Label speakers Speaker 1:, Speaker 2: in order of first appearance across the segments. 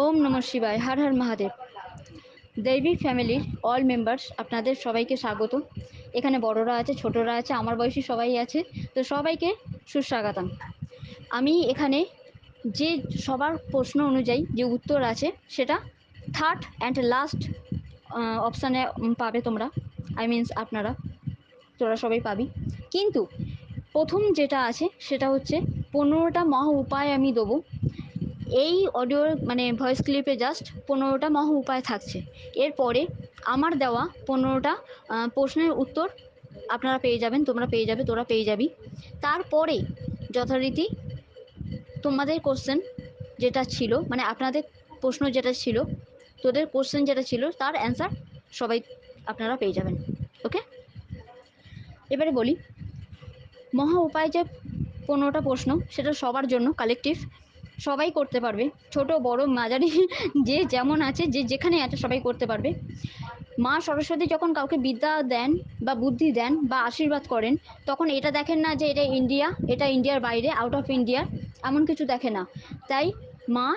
Speaker 1: ওম নম শিবায়, হর হর মহাদেব। দৈবিক ফ্যামিলির all members, আপনাদের সবাইকে স্বাগত। এখানে বড়রা আছে, ছোটরা আছে, আমার বয়সী সবাই আছে, তো সবাইকে সুস্বাগতম। আমি এখানে যে সবার প্রশ্ন অনুযায়ী যে উত্তর আছে, সেটা থার্ড অ্যান্ড লাস্ট অপশানে পাবে তোমরা। আই মিনস আপনারা, তোরা সবাই পাবি। কিন্তু প্রথম যেটা আছে, সেটা হচ্ছে পনেরোটা মহা উপায় আমি দেবো। এই অডিওর মানে ভয়েস ক্লিপে জাস্ট পনেরোটা মহ উপায় থাকছে। এরপরে আমার দেওয়া পনেরোটা প্রশ্নের উত্তর আপনারা পেয়ে যাবেন, তোমরা পেয়ে যাবে, তোরা পেয়ে যাবি। তারপরে যথারীতি তোমাদের কোশ্চেন যেটা ছিল মানে আপনাদের প্রশ্ন যেটা ছিল, তোদের কোশ্চেন যেটা ছিল, তার অ্যান্সার সবাই আপনারা পেয়ে যাবেন ওকে এবারে বলি, মহা উপায় যে পনেরোটা প্রশ্ন, সেটা সবার জন্য কালেকটিভ সবাই করতে পারবে। ছোট, বড়, মাঝারি, যে যেমন আছে, যে যেখানে আছে সবাই করতে পারবে। মা সরস্বতী যখন কাউকে বিদ্যা দেন বা বুদ্ধি দেন বা আশীর্বাদ করেন, তখন এটা দেখেন না যে এটা ইন্ডিয়া, এটা ইন্ডিয়ার বাইরে আউট অফ ইন্ডিয়া এমন কিছু দেখে না। তাই মা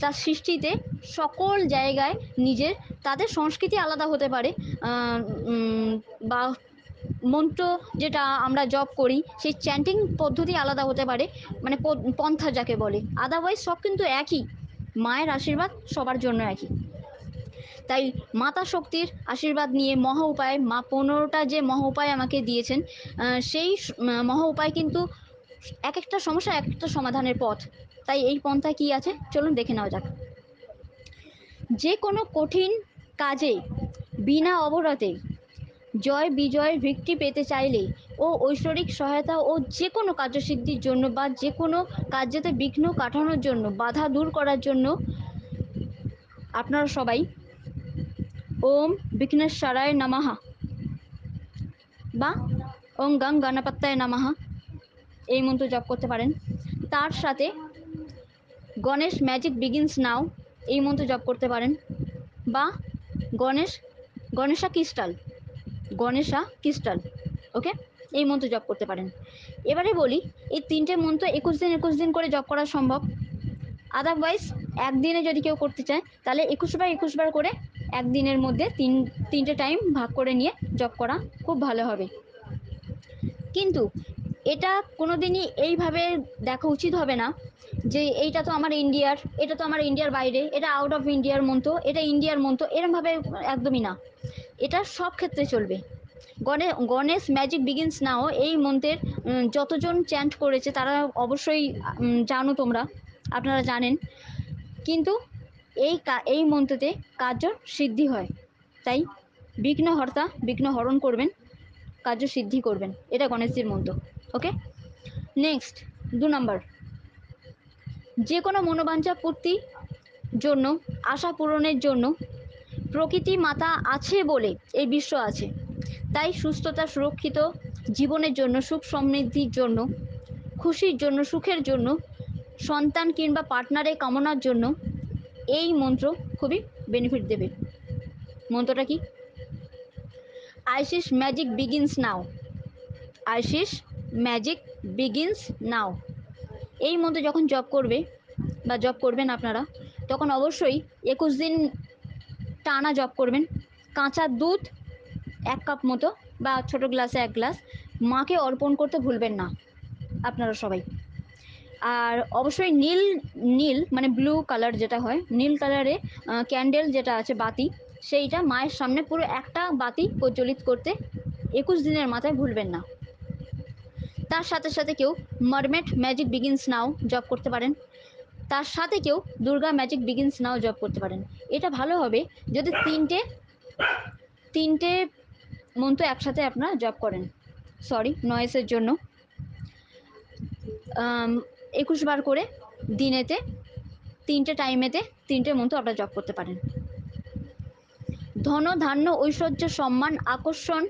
Speaker 1: তার সৃষ্টিতে সকল জায়গায় নিজের, তাদের সংস্কৃতি আলাদা হতে পারে। বা মন্ত্র যেটা আমরা জব করি, সেই চ্যান্টিং পদ্ধতি আলাদা হতে পারে মানে পন্থা যাকে বলে। আদারওয়াইজ সব কিন্তু একই। মায়ের আশীর্বাদ সবার জন্য একই। তাই মাতা শক্তির আশীর্বাদ নিয়ে মহা উপায়, মা পনেরোটা যে মহা উপায় আমাকে দিয়েছেন সেই মহা উপায় কিন্তু এক একটা সমস্যা, এক একটা সমাধানের পথ। তাই এই পন্থা কি আছে? চলুন দেখে নেওয়া যাক। যে কোনো কঠিন কাজে, বিনা অবরতে জয় বিজয় ভিক্টি পেতে চাইলে ও ঐশ্বরিক সহায়তা ও যে কোনো কার্যসিদ্ধির জন্য বা যে কোনো কার্যতে বিঘ্ন কাটানোর জন্য, বাধা দূর করার জন্য আপনারা সবাই ওম বিঘ্নেশ্বরায় নামাহা বা ওম গাং গণপত্তায় নামাহা এই মন্ত্র জপ করতে পারেন। তার সাথে গণেশ ম্যাজিক বিগিনস নাও এই মন্ত্র জপ করতে পারেন বা Ganesh, Ganesha crystal Ganesha crystal okay এই মন্ত্র জপ করতে পারেন। এবারে বলি, এই তিনটে মন্ত্র একুশ দিন একুশ দিন করে জপ করা সম্ভব। আদারওয়াইজ একদিনে যদি কেউ করতে চায়, তাহলে একুশ বার একুশ বার করে একদিনের মধ্যে তিন, তিনটে টাইম ভাগ করে নিয়ে জব করা খুব ভালো হবে। কিন্তু এটা কোনো দিনই এইভাবে দেখা উচিত হবে না যে এইটা তো আমার ইন্ডিয়ার, এটা তো আমার ইন্ডিয়ার বাইরে, এটা আউট অফ ইন্ডিয়ার মন্ত্র, এটা ইন্ডিয়ার মন্ত্র, এরমভাবে একদমই না। এটা সব ক্ষেত্রে চলবে। গণে, গণেশ ম্যাজিক বিগিনস নাও এই মন্ত্রের যতজন চ্যান্ট করেছে, তারা অবশ্যই জানো তোমরা, আপনারা জানেন। কিন্তু এই এই মন্ত্রতে কার্য সিদ্ধি হয়। তাই বিঘ্নহর্তা বিঘ্ন হরণ করবেন, কার্য সিদ্ধি করবেন। এটা গণেশজির মন্ত্র ওকে নেক্সট দু নম্বর যে কোনো মনোবাঞ্ছা পূর্তি জন্য, আশা পূরণের জন্য প্রকৃতি মাতা আছে বলে এই বিশ্ব আছে। তাই সুস্থতা সুরক্ষিত, জীবনের জন্য সুখ সমৃদ্ধির জন্য, খুশির জন্য সুখের জন্য, সন্তান কিংবা পার্টনারের কামনার জন্য এই মন্ত্র খুবই বেনিফিট দেবে। মন্ত্রটা কি? Isis magic begins now Isis magic begins now এই মন্ত্র যখন জব করবে বা জব করবেন আপনারা, তখন অবশ্যই একুশ দিন টানা জপ করবেন। কাঁচা দুধ এক কাপ মতো বা ছোটো গ্লাসে এক গ্লাস মাকে অর্পণ করতে ভুলবেন না, আপনারা সবাই। আর অবশ্যই নীল নীল মানে ব্লু কালার যেটা হয়, নীল কালারে ক্যান্ডেল যেটা আছে বাতি, সেইটা মায়ের সামনে পুরো একটা বাতি প্রজ্বলিত করতে একুশ দিনের মাথায় ভুলবেন না। তার সাথে সাথে কেউ mermaid magic begins now job করতে পারেন। তার সাথে কেউ Durga magic begins now job করতে পারেন। এটা ভালো হবে যদি তিনটে তিনটে মন্ত্র একসাথে আপনারা জব করেন। সরি নয়েসের জন্য। একুশ বার করে দিনেতে, তিনটে টাইমেতে তিনটে মন্ত্র আপনারা জব করতে পারেন। ধন, ধান্য, ঐশ্বর্য, সম্মান, আকর্ষণ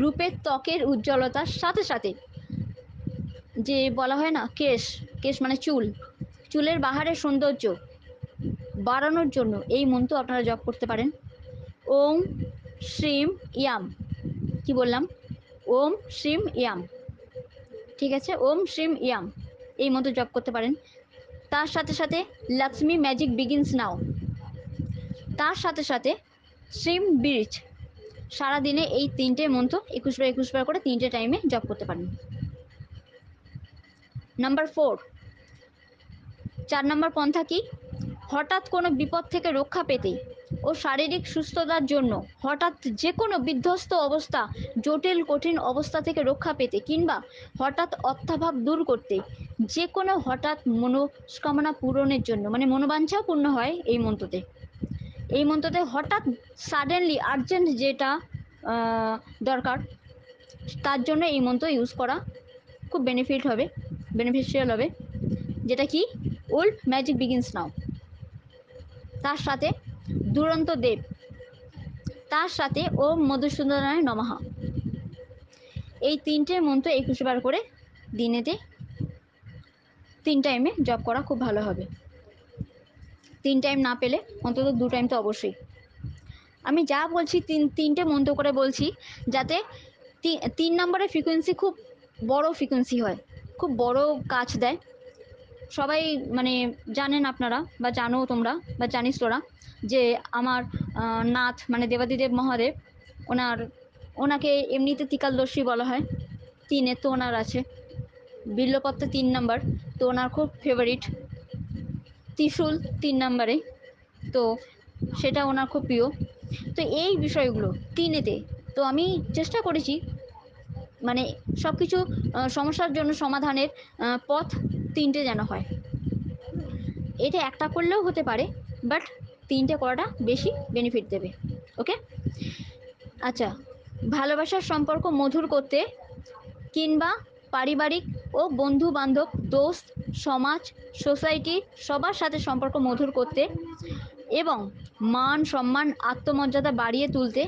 Speaker 1: রূপের ত্বকের উজ্জ্বলতার সাথে সাথে যে বলা হয় না, কেশ কেশ মানে চুল চুলের বাহারের সৌন্দর্য বাড়ানোর জন্য এই মন্ত্র আপনারা জপ করতে পারেন। ওম শ্রীম ইয়াম। কি বললাম? ওম শ্রীম ইয়াম। ঠিক আছে? ওম শ্রীম ইয়াম। এই মন্ত্র জপ করতে পারেন। তার সাথে সাথে লক্ষ্মী ম্যাজিক বিগিনস নাও তার সাথে সাথে শ্রিম ব্রিজ সারাদিনে এই তিনটে মন্ত্র একুশ বার একুশ বার করে তিনটে টাইমে জপ করতে পারেন। নাম্বার ফোর চার নম্বর পন্থা কি? হঠাৎ কোনো বিপদ থেকে রক্ষা পেতে ও শারীরিক সুস্থতার জন্য হঠাৎ যে কোনো বিধ্বস্ত অবস্থা, জটিল, কঠিন অবস্থা থেকে রক্ষা পেতে কিংবা হঠাৎ অর্থাভাব দূর করতে যে কোনো হঠাৎ মনস্কামনা পূরণের জন্য মানে মনোবাঞ্ছাও পূর্ণ হয় এই মন্ত্রতে। এই মন্ত্রতে হঠাৎ সাডেনলি আর্জেন্ট যেটা দরকার, তার জন্য এই মন্ত্র ইউজ করা খুব বেনিফিট হবে বেনিফিশিয়াল হবে। যেটা কি? Wolf magic begins now. তার সাথে দুরন্ত দেব। তার সাথে ওম মধুসূদনায় নমাহা এই তিনটে মন্ত্র একুশ বার করে দিনেতে তিন টাইমে জব করা খুব ভালো হবে। তিন টাইম না পেলে অন্তত দু টাইম তো অবশ্যই। আমি যা বলছি, তিন, তিনটে মন্ত্র করে বলছি, যাতে তিন নম্বরের ফ্রিকোয়েন্সি খুব বড় ফ্রিকোয়েন্সি হয়, খুব বড় কাজ দেয়। সবাই মানে জানেন আপনারা বা জানো তোমরা বা জানিস তোরা যে আমার নাথ মানে দেবাদিদেব মহাদেব, ওনার, ওনাকে এমনিতে তিকালদর্শী বলা হয়। তিনে তো ওনার আছে। বিল্লপত্র তিন নাম্বার, তো ওনার খুব ফেভারিট ত্রিশূল তিন নাম্বারে, তো সেটা ওনার খুব প্রিয়। তো এই বিষয়গুলো তিনেতে, তো আমি চেষ্টা করেছি মানে সব কিছু সমস্যার জন্য সমাধানের পথ তিনটে যেন হয়। এটা একটা করলেও হতে পারে বাট তিনটে করাটা বেশি বেনিফিট দেবে ওকে আচ্ছা ভালোবাসার সম্পর্ক মধুর করতে কিংবা পারিবারিক ও বন্ধু বান্ধব দোস্ত, সমাজ সোসাইটি সবার সাথে সম্পর্ক মধুর করতে এবং মান, সম্মান, আত্মমর্যাদা বাড়িয়ে তুলতে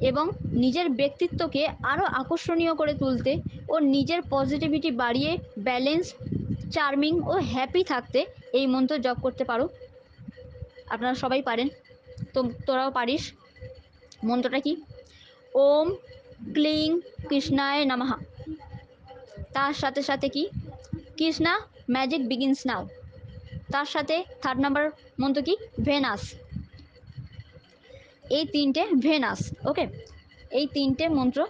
Speaker 1: এবং নিজের ব্যক্তিত্বকে আরও আকর্ষণীয় করে তুলতে ও নিজের পজিটিভিটি বাড়িয়ে ব্যালেন্স চার্মিং ও হ্যাপি থাকতে এই মন্ত্র জপ করতে পারো। আপনারা সবাই পারেন। তো তোরাও পারিস। মন্ত্রটা কি? ওম ক্লিং কৃষ্ণায় নমঃ। তার সাথে সাথে কি? কৃষ্ণা ম্যাজিক বিগিনস নাও তার সাথে থার্ড নাম্বার মন্ত্র কি? ভেনাস এই তিনটে ভেনাস ওকে এই তিনটে মন্ত্র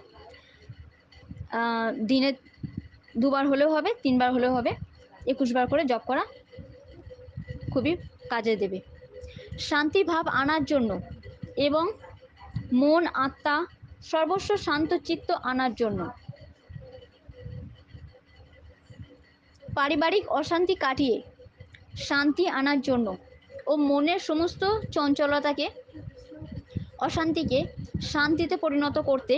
Speaker 1: দিনে দুবার হলেও হবে, তিনবার হলেও হবে। একুশ বার করে জপ করা খুবই কাজে দেবে। শান্তি ভাব আনার জন্য এবং মন, আত্মা সর্বস্ব শান্ত চিত্ত আনার জন্য পারিবারিক অশান্তি কাটিয়ে শান্তি আনার জন্য ও মনের সমস্ত চঞ্চলতাকে, অশান্তিকে শান্তিতে পরিণত করতে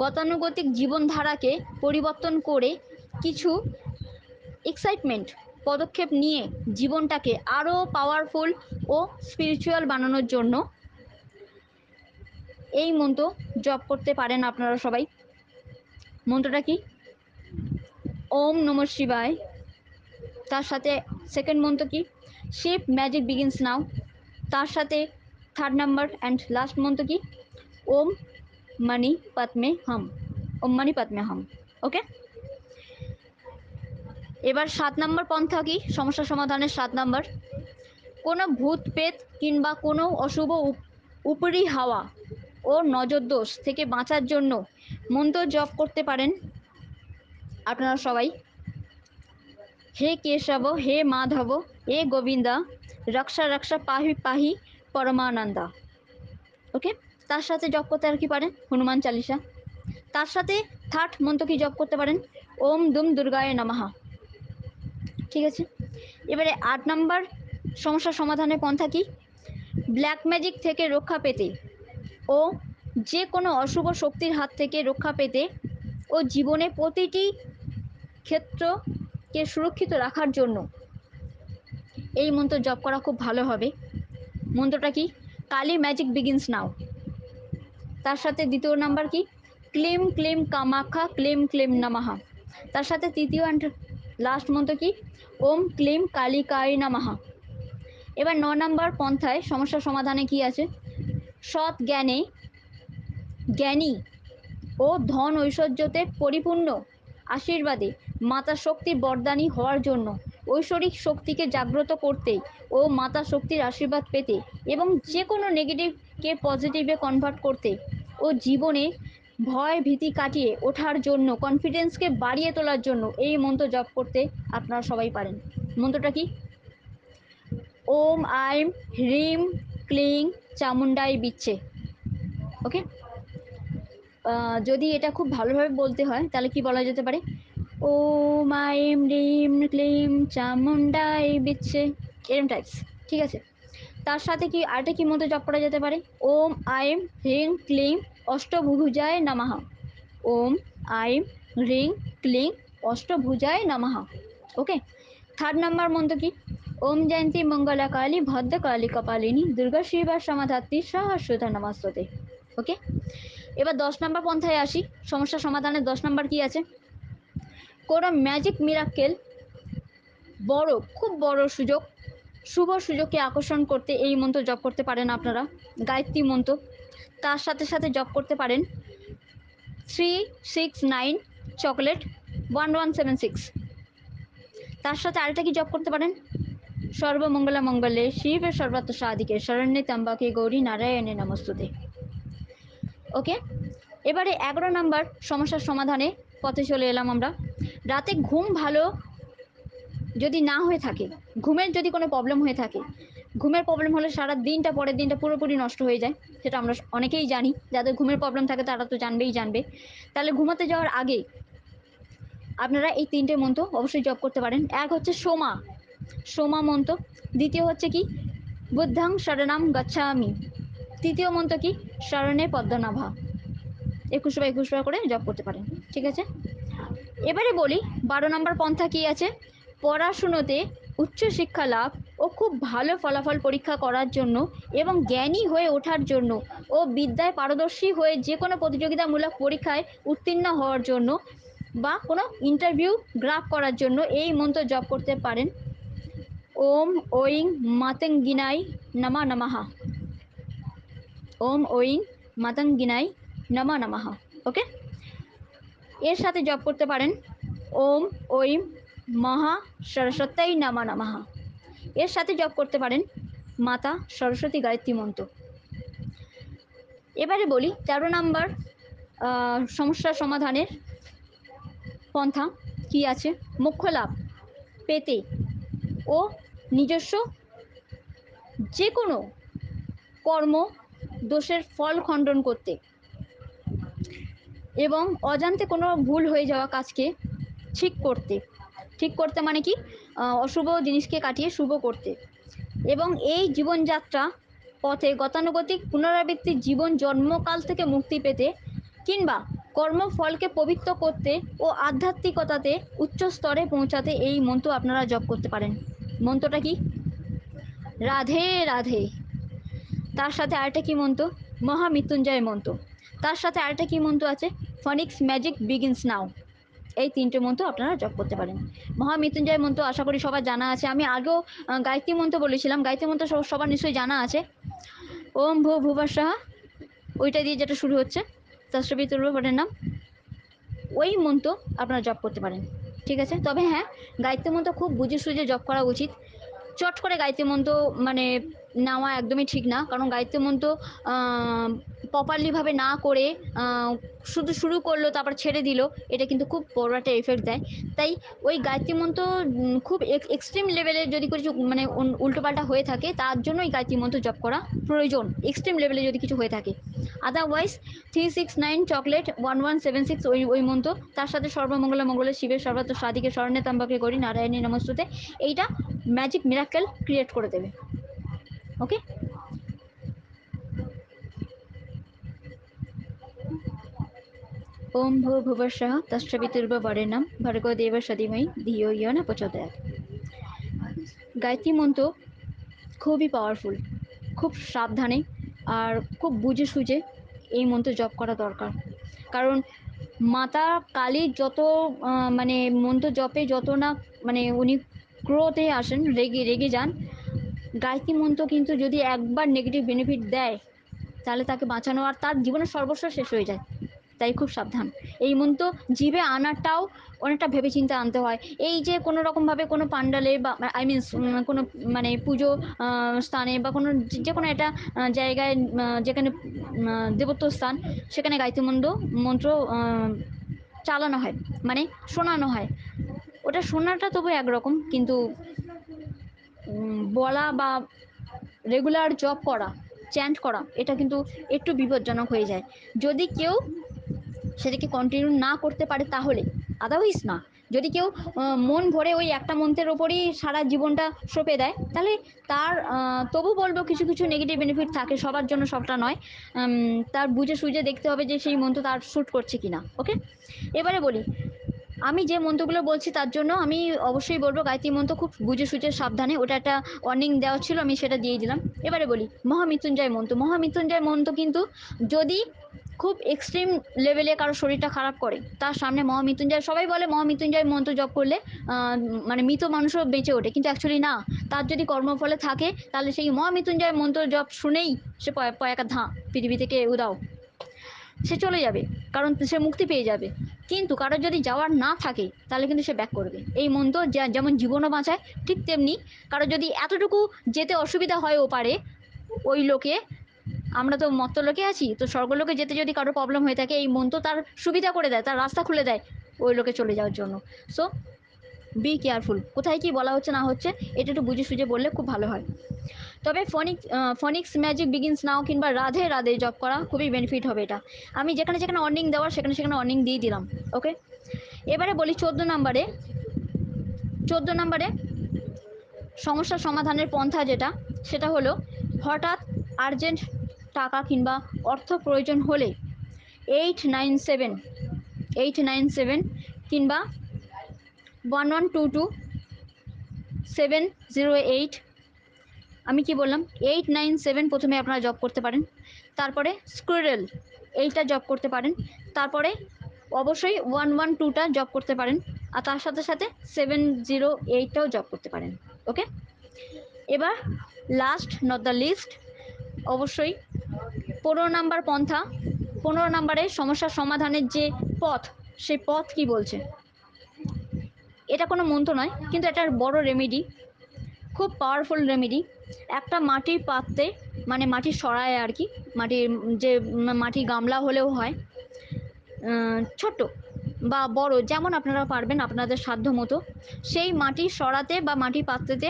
Speaker 1: গতানুগতিক জীবনধারাকে পরিবর্তন করে কিছু এক্সাইটমেন্ট পদক্ষেপ নিয়ে জীবনটাকে আরও পাওয়ারফুল ও স্পিরিচুয়াল বানানোর জন্য এই মন্ত্র জপ করতে পারেন আপনারা সবাই। মন্ত্রটা কি? ওম নম শিবায়। তার সাথে সেকেন্ড মন্ত্র কি? শিব ম্যাজিক বিগিনস নাও তার সাথে থার্ড নাম্বার অ্যান্ড লাস্ট মন্ত্র কি? ওম মানি পদ্মে হাম। ওম মানি পদ্মে হাম। ওকে এবার সাত নম্বর পন্থা কি? সমস্যা সমাধানের সাত নম্বর। কোনো ভূত পেত কিংবা কোনো অশুভ উপ- উপরি হাওয়া ও নজরদোষ থেকে বাঁচার জন্য মন্ত্র জপ করতে পারেন। আপনারা সবাই। হে কেশব, হে মাধব, হে গোবিন্দা, রক্ষা রক্ষা পাহি পাহি পরমানন্দা। ওকে? তার সাথে জপ করতে আর কি পারেন? হনুমান চালিসা। তার সাথে থার্ড মন্ত্র কি জপ করতে পারেন? ওম দুম দুর্গায় নমঃ। ঠিক আছে? এবারে আট নাম্বার সমস্যা সমাধানের পন্থা কি? ব্ল্যাক ম্যাজিক থেকে রক্ষা পেতে ও যে কোনো অশুভ শক্তির হাত থেকে রক্ষা পেতে ও জীবনে প্রতিটি ক্ষেত্রকে সুরক্ষিত রাখার জন্য এই মন্ত্র জপ করা খুব ভালো হবে। মন্ত্রটা কি? কালী ম্যাজিক বিগিনস নাও তার সাথে দ্বিতীয় নাম্বার কি? ক্লেম ক্লেম কামাখা ক্লেম ক্লেম নামাহা তার সাথে তৃতীয় অ্যান্ড লাস্ট মন্ত্র কি? ওম ক্লেম কালিকায় নামাহা এবার ন নম্বর পন্থায় সমস্যা সমাধানে কি আছে? সৎ জ্ঞানে জ্ঞানী ও ধন ঐশ্বর্যতে পরিপূর্ণ আশীর্বাদে মাতা শক্তির বরদানী হওয়ার জন্য ঐশ্বরিক শক্তিকে জাগ্রত করতে ও মাতা শক্তির আশীর্বাদ পেতে এবং যে কোনো নেগেটিভকে পজিটিভে কনভার্ট করতে ও জীবনে ভয় ভীতি কাটিয়ে ওঠার জন্য কনফিডেন্সকে বাড়িয়ে তোলার জন্য এই মন্ত্র জপ করতে আপনারা সবাই পারেন। মন্ত্রটা কি? ওম, আইম, হ্রিম, ক্লিং চামুন্ডাই বিচ্ছে। ওকে? যদি এটা খুব ভালোভাবে বলতে হয়, তাহলে কি বলা যেতে পারে? ওম, আইম রিম ক্লিম চামুন্ডাই বিচ্ছে, এরম টাইপস ঠিক আছে? তার সাথে কি আরেকটা কি মতো জপ করা যেতে পারে? ওম, আইম হ্রিং ক্লিং অষ্টভুজায় নামাহা ওম, আইম, রিং, ক্লিং, অষ্টভুজায় নামাহা ওকে থার্ড নাম্বার মন্ত্র কি? ওম জয়ন্তী মঙ্গলা কালী ভদ্র কালী কপালিনী দুর্গা শিবা সমাধাত্রী সহস্রতা নমস্ততে। ওকে এবার দশ নম্বর পন্থায় আসি। সমস্যা সমাধানের দশ নম্বর কি আছে? কোনো ম্যাজিক মিরাক্কেল বড়, খুব বড় সুযোগ, শুভ সুযোগকে আকর্ষণ করতে এই মন্ত্র জপ করতে পারেন আপনারা। গায়ত্রী মন্ত্র। তার সাথে সাথে জপ করতে পারেন। Three six nine chocolate one one seven six তার সাথে আরেকটা কি জপ করতে পারেন? সর্বমঙ্গলা মঙ্গলে শিব সর্বাত্ম সাদিকে শরণ্যে তাম্বাকে গৌরী নারায়ণে নমস্তুতে। ওকে এবারে এগারো নাম্বার সমস্যার সমাধানে পথে চলে এলাম আমরা। রাতে ঘুম ভালো যদি না হয়ে থাকে, ঘুমের যদি কোনো প্রবলেম হয়ে থাকে, ঘুমের প্রবলেম হলে সারা দিনটা পরের দিনটা পুরোপুরি নষ্ট হয়ে যায়। সেটা আমরা অনেকেই জানি। যাদের ঘুমের প্রবলেম থাকে তারা তো জানবেই জানবে। তাহলে ঘুমাতে যাওয়ার আগে আপনারা এই তিনটে মন্ত্র অবশ্যই জপ করতে পারেন। এক হচ্ছে সোমা। সোমা মন্ত্র। দ্বিতীয় হচ্ছে কি? বুদ্ধাং শরণাম গচ্ছামি। তৃতীয় মন্ত্র কি? শরণে পদ্মনাভা। একুশ বা একুশ বার করে জপ করতে পারেন। ঠিক আছে? এবারে বলি, বারো নম্বর পন্থা কি আছে? পড়াশুনোতে উচ্চশিক্ষা লাভ ও খুব ভালো ফলাফল পরীক্ষা করার জন্য এবং জ্ঞানী হয়ে ওঠার জন্য ও বিদ্যায় পারদর্শী হয়ে যে কোনো প্রতিযোগিতামূলক পরীক্ষায় উত্তীর্ণ হওয়ার জন্য বা কোনো ইন্টারভিউ গ্রাফ করার জন্য এই মন্ত্র জপ করতে পারেন। ওম ওইং মাতঙ্গিনাই নমা নমাহা ওম ওইং মাতঙ্গিনাই নমা নমাহা ওকে এর সাথে জপ করতে পারেন। ওম ওইম মহা সরস্বত্যাই নামা নামাহা এর সাথে জপ করতে পারেন মাতা সরস্বতী গায়ত্রী মন্ত্র। এবারে বলি, তেরো নাম্বার সমস্যা সমাধানের পন্থা কি আছে? মুখ্য লাভ, পেতে ও নিজস্ব যে কোনো কর্ম দোষের ফল খণ্ডন করতে এবং অজান্তে কোনো ভুল হয়ে যাওয়া কাজকে ঠিক করতে। ঠিক করতে মানে কি? অশুভ জিনিসকে কাটিয়ে শুভ করতে। এবং এই জীবনযাত্রা পথে গতানুগতিক পুনরাবৃত্তি জীবন জন্মকাল থেকে মুক্তি পেতে কিংবা কর্মফলকে পবিত্র করতে ও আধ্যাত্মিকতাতে উচ্চ স্তরে পৌঁছাতে এই মন্ত্র আপনারা জপ করতে পারেন। মন্ত্রটা কি? রাধে রাধে। তার সাথে আরেকটা কি মন্ত্র? মহামৃত্যুঞ্জয় মন্ত্র। তার সাথে আরেকটা কি মন্ত্র আছে? Phoenix magic begins now. এই তিনটে মন্ত্র আপনারা জপ করতে পারেন। মহামৃত্যুঞ্জয় মন্ত্র আশা করি সবার জানা আছে। আমি আগেও গায়ত্রী মন্ত্র বলেছিলাম। গায়ত্রী মন্ত্র সবার নিশ্চয়ই জানা আছে। ওম ভূ ভুবাসাহা ওইটা দিয়ে যেটা শুরু হচ্ছে তষ্টবী তুর্বপটের নাম। ওই মন্ত্র আপনারা জপ করতে পারেন। ঠিক আছে? তবে হ্যাঁ গায়ত্রী মন্ত্র খুব বুঝে সুঝে জপ করা উচিত। চট করে গায়ত্রী মন্ত্র মানে নেওয়া একদমই ঠিক না। কারণ গায়ত্রী মন্ত্র প্রপারলিভাবে না করে শুধু শুরু করল, তারপর ছেড়ে দিল, এটা কিন্তু খুব বড় একটা এফেক্ট দেয়। তাই ওই গায়ত্রী মন্ত্র খুব এক্সট্রিম লেভেলে যদি কিছু মানে উল্টোপাল্টা হয়ে থাকে, তার জন্য এই গায়ত্রী মন্ত্র জপ করা প্রয়োজন এক্সট্রিম লেভেলে যদি কিছু হয়ে থাকে। Otherwise three six nine chocolate one one seven six ওই ওই মন্ত্র তার সাথে সর্বমঙ্গলা মঙ্গলের শিবের সর্বাত্ম সাদিকে স্মরণে তাম্বাকে করি, নারায়ণী নমস্তুতে, এইটা ম্যাজিক মিরাক্কেল ক্রিয়েট করে দেবে। ওকে ওম ভূ ভুবস্বः তস্য পিতুর্বরেণ্যম ভর্গো দেব সদিময়ী ধিও ইয় না প্রচোদয়াৎ গায়ত্রী মন্ত্র খুবই পাওয়ারফুল খুব সাবধানে আর খুব বুঝে সুঝে এই মন্ত্র জপ করা দরকার। কারণ মাতা কালী যত মানে মন্ত্র জপে যত না মানে উনি ক্রোতে আসেন, রেগে রেগে যান, গায়ত্রী মন্ত্র কিন্তু যদি একবার নেগেটিভ বেনিফিট দেয়, তাহলে তাকে বাঁচানো আর তার জীবনের সর্বস্ব শেষ হয়ে যায়। তাই খুব সাবধান। এই মন্ত্র জিভে আনাটাও অনেকটা ভেবে ভেবেচিন্তে আনতে হয়। এই যে কোনো রকমভাবে কোনো পান্ডালে বা আই মিনস কোনো মানে পুজো স্থানে বা কোনো যে- যে কোনো একটা জায়গায় যেখানে দেবত্ব স্থান, সেখানে গায়ত্রী মন্ত্র মন্ত্র চালানো হয় মানে শোনানো হয়। ওটা শোনাটা তবু একরকম, কিন্তু বলা বা রেগুলার জব করা চ্যান্ট করা, এটা কিন্তু একটু বিপজ্জনক হয়ে যায়। যদি কেউ সেটাকে কন্টিনিউ না করতে পারে তাহলে? আদারওয়াইজ না। যদি কেউ মন ভরে ওই একটা মন্ত্রের ওপরই সারা জীবনটা সঁপে দেয়, তাহলে তার তবু বলব কিছু কিছু নেগেটিভ বেনিফিট থাকে, সবার জন্য সবটা নয়। তার বুঝে সুঝে দেখতে হবে যে সেই মন্ত্র তার শ্যুট করছে কি না ওকে এবারে বলি, আমি যে মন্ত্রগুলো বলছি তার জন্য আমি অবশ্যই বলব গায়ত্রী মন্ত্র খুব বুঝে সুঝে সাবধানে, ওটা একটা ওয়ার্নিং দেওয়া ছিল, আমি সেটা দিয়ে দিলাম। এবারে বলি, মহামৃত্যুঞ্জয় মন্ত্র। মহামৃত্যুঞ্জয় মন্ত্র কিন্তু যদি খুব এক্সট্রিম লেভেলে কারও শরীরটা খারাপ করে, তার সামনে মহামৃত্যুঞ্জয়, সবাই বলে মহামৃত্যুঞ্জয় মন্ত্র জপ করলে মানে মৃত মানুষও বেঁচে ওঠে, কিন্তু অ্যাকচুয়ালি না, তার যদি কর্মফলে থাকে, তাহলে সেই মহামৃত্যুঞ্জয় মন্ত্র জপ শুনেই সে পয়- পয়াকা ধাঁ পৃথিবী থেকে উদাও। সে চলে যাবে, কারণ সে মুক্তি পেয়ে যাবে। কিন্তু কারোর যদি যাওয়ার না থাকে, তাহলে কিন্তু সে ব্যাক করবে। এই মন্ত্র যেমন জীবনও বাঁচায়, ঠিক তেমনি কারোর যদি এতটুকু যেতে অসুবিধা হয়ও পারে, ওই লোকে আমরা তো মত্ত লোকে আছি, তো স্বর্গলোকে যেতে যদি কারও প্রবলেম হয়ে থাকে, এই মন তো তার সুবিধা করে দেয়, তার রাস্তা খুলে দেয় ওই লোকে চলে যাওয়ার জন্য। সো বি কেয়ারফুল কোথায় কি বলা হচ্ছে না হচ্ছে, এটা একটু বুঝে সুঝে বললে খুব ভালো হয়। তবে ফনিক ফনিক্স ম্যাজিক বিগিনস নাও কিংবা রাধে রাধে জব করা খুবই বেনিফিট হবে এটা। আমি যেখানে যেখানে অর্নিং দেওয়ার, সেখানে সেখানে অর্নিং দিয়ে দিলাম ওকে এবারে বলি চোদ্দ নাম্বারে চোদ্দ নাম্বারে সমস্যা সমাধানের পন্থা যেটা, সেটা হলো হঠাৎ আর্জেন্ট টাকা কিংবা অর্থ প্রয়োজন হলে eight nine seven eight nine seven কিংবা one one two two seven zero eight আমি কি বললাম? এইট নাইন সেভেন প্রথমে আপনারা জব করতে পারেন, তারপরে স্কুরেল এইটা জব করতে পারেন, তারপরে অবশ্যই ওয়ান ওয়ান টুটা জব করতে পারেন, আর তার সাথে সাথে সেভেন জিরো এইটটাও জব করতে পারেন ওকে এবার লাস্ট নট দ্য লিস্ট অবশ্যই পনেরো নাম্বার পন্থা, পনেরো নাম্বারে সমস্যার সমাধানের যে পথ, সেই পথ কি বলছে? এটা কোনো মন্ত্র নয়, কিন্তু এটা বড় রেমেডি খুব পাওয়ারফুল রেমেডি একটা মাটির পাত্রে মানে মাটির সরায় আর কি, মাটির যে মাটির গামলা হলেও হয় ছোট বা বড়, যেমন আপনারা পারবেন আপনাদের সাধ্য মতো সেই মাটির সরাতে বা মাটির পাত্রেতে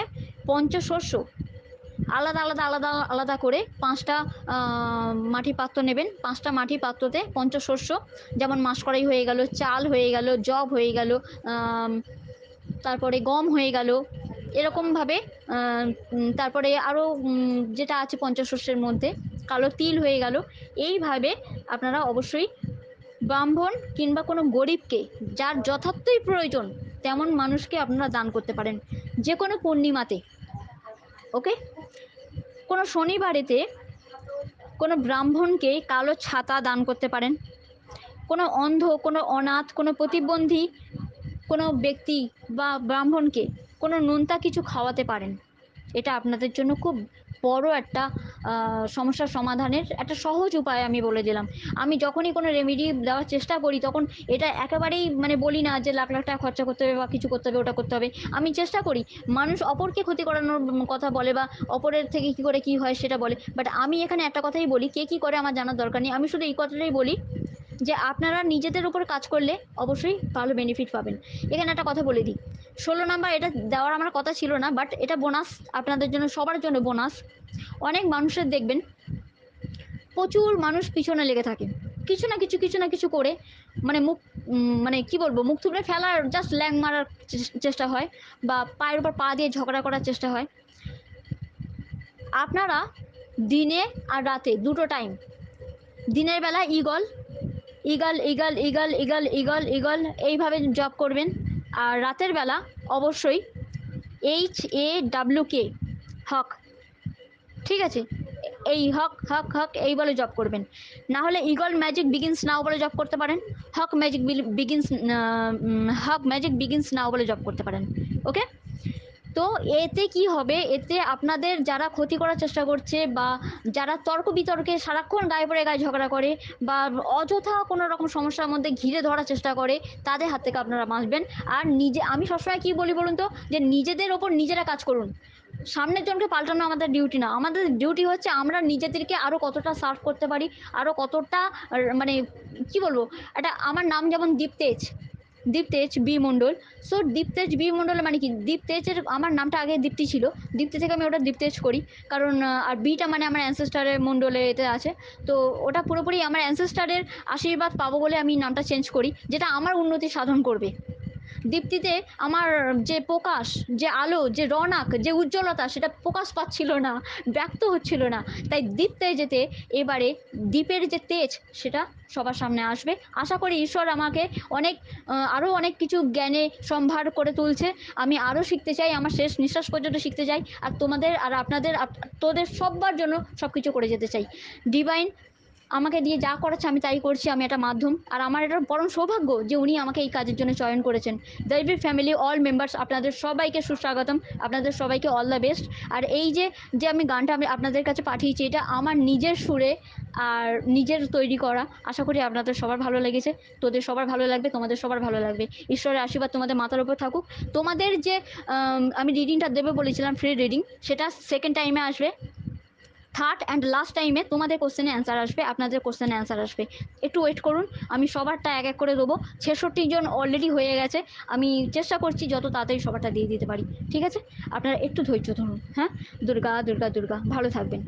Speaker 1: পঞ্চশস্য আলাদা আলাদা আলাদা আলাদা করে পাঁচটা মাটির পাত্র নেবেন। পাঁচটা মাটির পাত্রতে পঞ্চশস্য যেমন মাসকড়াই হয়ে গেল, চাল হয়ে গেল জব হয়ে গেল তারপরে গম হয়ে গেল, এরকমভাবে তারপরে আরও যেটা আছে পঞ্চশস্যের মধ্যে, কালো তিল হয়ে গেল। এইভাবে আপনারা অবশ্যই ব্রাহ্মণ কিংবা কোনো গরিবকে, যার যথার্থই প্রয়োজন, তেমন মানুষকে আপনারা দান করতে পারেন। যে কোনো পূর্ণিমাতে ওকে? কোনো শনিবারেতে কোনো ব্রাহ্মণকে কালো ছাতা দান করতে পারেন। কোনো অন্ধ, কোনো অনাথ, কোনো প্রতিবন্ধী, কোনো ব্যক্তি বা ব্রাহ্মণকে কোনো নোনতা কিছু খাওয়াতে পারেন। এটা আপনাদের জন্য খুব বড় একটা সমস্যার সমাধানের একটা সহজ উপায় আমি বলে দিলাম। আমি যখনই কোনো রেমেডি দেওয়ার চেষ্টা করি, তখন এটা একেবারেই মানে বলি না যে লাখ লাখ টাকা খরচা করতে হবে বা কিছু করতে হবে, ওটা করতে হবে। আমি চেষ্টা করি, মানুষ অপরকে ক্ষতি করানোর কথা বলে বা অপরের থেকে কী করে কী হয় সেটা বলে। বাট আমি এখানে একটা কথাই বলি, কে কী করে আমার জানার দরকার নেই। আমি শুধু এই কথাটাই বলি যে আপনারা নিজেদের উপর কাজ করলে অবশ্যই ভালো বেনিফিট পাবেন। এখানে একটা কথা বলে দিই, ষোলো নাম্বার এটা দেওয়ার আমার কথা ছিল না বাট এটা বোনাস আপনাদের জন্য, সবার জন্য বোনাস অনেক মানুষের দেখবেন, প্রচুর মানুষ পিছনে লেগে থাকে। কিছু না কিছু কিছু না কিছু করে মানে মুখ মানে কি বলব, মুখ থুবড়ে ফেলার জাস্ট ল্যাং মারার চেষ্টা হয় বা পায়ের উপর পা দিয়ে ঝগড়া করার চেষ্টা হয়। আপনারা দিনে আর রাতে দুটো টাইম দিনের বেলা eagle eagle eagle eagle eagle eagle eagle এইভাবে জব করবেন। আর রাতের বেলা অবশ্যই এইচ এ ডাব্লিউ কে হক। ঠিক আছে? এই হক হক হক, এই বলে জব করবেন। না হলে ইগল ম্যাজিক বিগিনস নাও বলে জব করতে পারেন। Hawk magic begins hawk magic begins now বলে জব করতে পারেন। ওকে তো এতে কি হবে? এতে আপনাদের যারা ক্ষতি করার চেষ্টা করছে বা যারা তর্ক বিতর্কে সারাক্ষণ গায়ে পড়ে গায়ে ঝগড়া করে বা অযথা কোনো রকম সমস্যার মধ্যে ঘিরে ধরার চেষ্টা করে, তাদের হাত থেকে আপনারা বাঁচবেন। আর নিজে, আমি সবসময় কী বলি বলুন তো? যে নিজেদের ওপর নিজেরা কাজ করুন। সামনের জনকে পাল্টানো আমাদের ডিউটি না। আমাদের ডিউটি হচ্ছে আমরা নিজেদেরকে আরও কতটা সার্ভ করতে পারি আরও কতটা মানে কি বলব? এটা আমার নাম যেমন Diptej Diptej B Mondal. So Diptej B Mondal মানে কি? দীপ্তেজের আমার নামটা আগে দীপ্তি ছিল। দীপ্তি থেকে আমি ওটা দীপ্তেজ করি। কারণ আর বিটা মানে আমার অ্যানসেস্টারের মণ্ডলে এতে আছে। তো ওটা পুরোপুরি আমার অ্যানসেস্টারের আশীর্বাদ পাবো বলে আমি নামটা চেঞ্জ করি, যেটা আমার উন্নতি সাধন করবে। দীপ্তিতে আমার যে প্রকাশ, যে আলো, যে রনাক যে উজ্জ্বলতা সেটা প্রকাশ পাচ্ছিল না, ব্যক্ত হচ্ছিল না। তাই দীপ্তে যেতে, এবারে দ্বীপের যে তেজ সেটা সবার সামনে আসবে। আশা করি ঈশ্বর আমাকে অনেক আরও অনেক কিছু জ্ঞানে সম্ভার করে তুলছে। আমি আরও শিখতে চাই, আমার শেষ নিঃশ্বাস পর্যন্ত শিখতে চাই। আর তোমাদের আর আপনাদের তোদের সব্বার জন্য সব কিছু করে যেতে চাই। ডিভাইন আমাকে দিয়ে যা করাচ্ছে আমি তাই করছি, আমি একটা মাধ্যম। আর আমার এটা পরম সৌভাগ্য যে উনি আমাকে এই কাজের জন্য চয়ন করেছেন। দৈবিক ফ্যামিলি অল মেম্বার্স আপনাদের সবাইকে সুস্বাগতম। আপনাদের সবাইকে অল দ্য বেস্ট আর এই যে যে আমি গানটা আমি আপনাদের কাছে পাঠিয়েছি, এটা আমার নিজের সুরে আর নিজের তৈরি করা। আশা করি আপনাদের সবার ভালো লেগেছে। তোদের সবার ভালো লাগবে, তোমাদের সবার ভালো লাগবে। ঈশ্বরের আশীর্বাদ তোমাদের মাথার উপর থাকুক। তোমাদের যে, আমি রিডিংটা দেবে বলেছিলাম ফ্রি রিডিং সেটা সেকেন্ড টাইমে আসবে। থার্ড অ্যান্ড লাস্ট টাইমে তোমাদের কোশ্চেনে অ্যান্সার আসবে, আপনাদের কোশ্চেনে অ্যান্সার আসবে। একটু ওয়েট করুন, আমি সবারটা এক এক করে দেবো। ছেষট্টি জন অলরেডি হয়ে গেছে, আমি চেষ্টা করছি যত তাড়াতাড়ি সবারটা দিয়ে দিতে পারি। ঠিক আছে? আপনারা একটু ধৈর্য ধরুন হ্যাঁ? দুর্গা দুর্গা দুর্গা, ভালো থাকবেন।